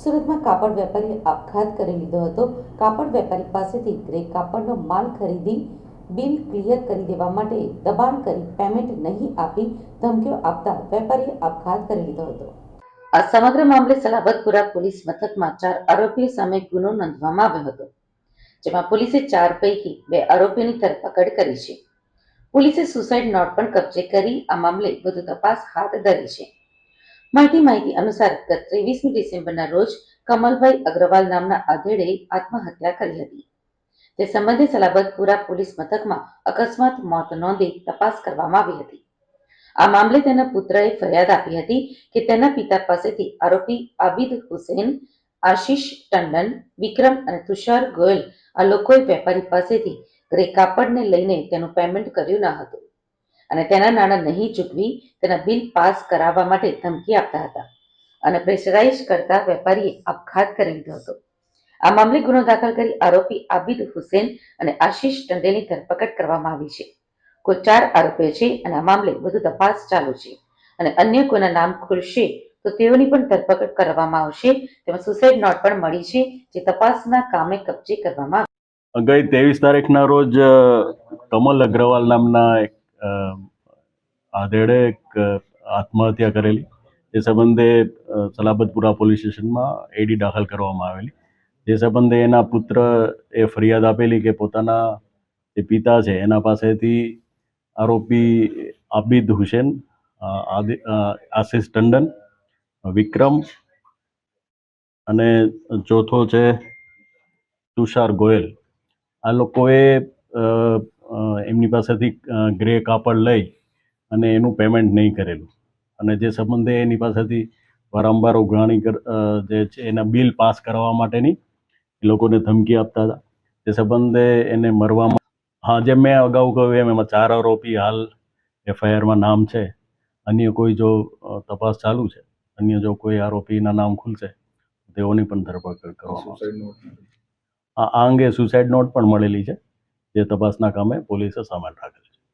સુરતમાં કાપડ વેપારીએ આપઘાત કરી લીધો હતો. કાપડ વેપારી પાસેથી ગ્રે કાપડનો માલ ખરીદી બિલ ક્લિયર કરી દેવા માટે દબાણ કરી પેમેન્ટ નહીં આપી ધમકીઓ આપતા વેપારીએ આપઘાત કરી લીધો હતો. આ સમગ્ર મામલે સલાબતપુરા પોલીસ મથકમાં ચાર આરોપીઓ સામે ગુનો નોંધવામાં આવ્યો હતો, જેમાં પોલીસે ચાર પૈકી બે આરોપીઓની ધરપકડ કરી છે. પોલીસે સુસાઇડ નોટ પણ કબજે કરી આ મામલે વધુ તપાસ હાથ ધરી છે. માહિતી માહિતી અનુસાર ગત ત્રેવીસમી ડિસેમ્બરના રોજ કમલભાઈ અગ્રવાલ નામના આધેડે આત્મહત્યા કરી હતી. તે સંબંધે સલાબતપુરા પોલીસ મથકમાં અકસ્માત મોત નોંધી તપાસ કરવામાં આવી હતી. આ મામલે તેના પુત્રએ ફરિયાદ આપી હતી કે તેના પિતા પાસેથી આરોપી આબિદ હુસેન, આશીષ ટંડન, વિક્રમ અને તુષાર ગોયલ આ લોકોએ વેપારી પાસેથી ગ્રે કાપડને લઈને તેનું પેમેન્ટ કર્યું ન હતું. અને તેના નાણાં નહીં ચૂકવી તેના બિલ પાસ કરાવવા માટે ધમકી આપતા હતા અને પ્રેશરાઇઝ કરતા વેપારીએ આપઘાત કરી લીધો હતો. આ મામલે ગુનો દાખલ કરી આરોપી આબિદ હુસેન અને આશીષ ટંડેલની ધરપકડ કરવામાં આવી છે. કુલ ચાર આરોપીઓ છે અને આ મામલે વધુ તપાસ ચાલુ છે અને અન્ય કોઈના નામ ખુલશે તો તેઓની પણ ધરપકડ કરવામાં આવશે. તેમાં સુસાઇડ નોટ પણ મળી છે જે તપાસના કામે કબજે કરવામાં ગઈ ત્રેવીસ તારીખના રોજ કમલ અગ્રવાલ નામના એક આધેડે એક આત્મહત્યા કરેલી. જે સંબંધે સલાબતપુરા પોલીસ સ્ટેશનમાં એડી દાખલ કરવામાં આવેલી. જે સંબંધે એના પુત્ર એ ફરિયાદ આપેલી કે પોતાના જે પિતા છે, એના પાસેથી આરોપી આબિદ હુસેન આશિષ ટંડન, વિક્રમ અને ચોથો છે તુષાર ગોયલ. આ લોકોએ એમની પાસેથી ગ્રે કાપડ લઈ અને એનું પેમેન્ટ નહીં કરેલું. અને જે સંબંધે એની પાસેથી વારંવાર ઉઘરાણી કર જે છે એના બિલ પાસ કરાવવા માટેની એ લોકોને ધમકી આપતા હતા. તે સંબંધે એને મરવામાં હા જે મેં અગાઉ કહ્યું એમ એમાં ચાર આરોપી હાલ એફઆઈઆરમાં નામ છે. અન્ય કોઈ જો તપાસ ચાલુ છે અન્ય જો કોઈ આરોપીના નામ ખુલશે તેઓની પણ ધરપકડ કરવામાં આ અંગે સુસાઇડ નોટ પણ મળેલી છે. જે તપાસના કામે પોલીસે સામેલ રાખેલ છે.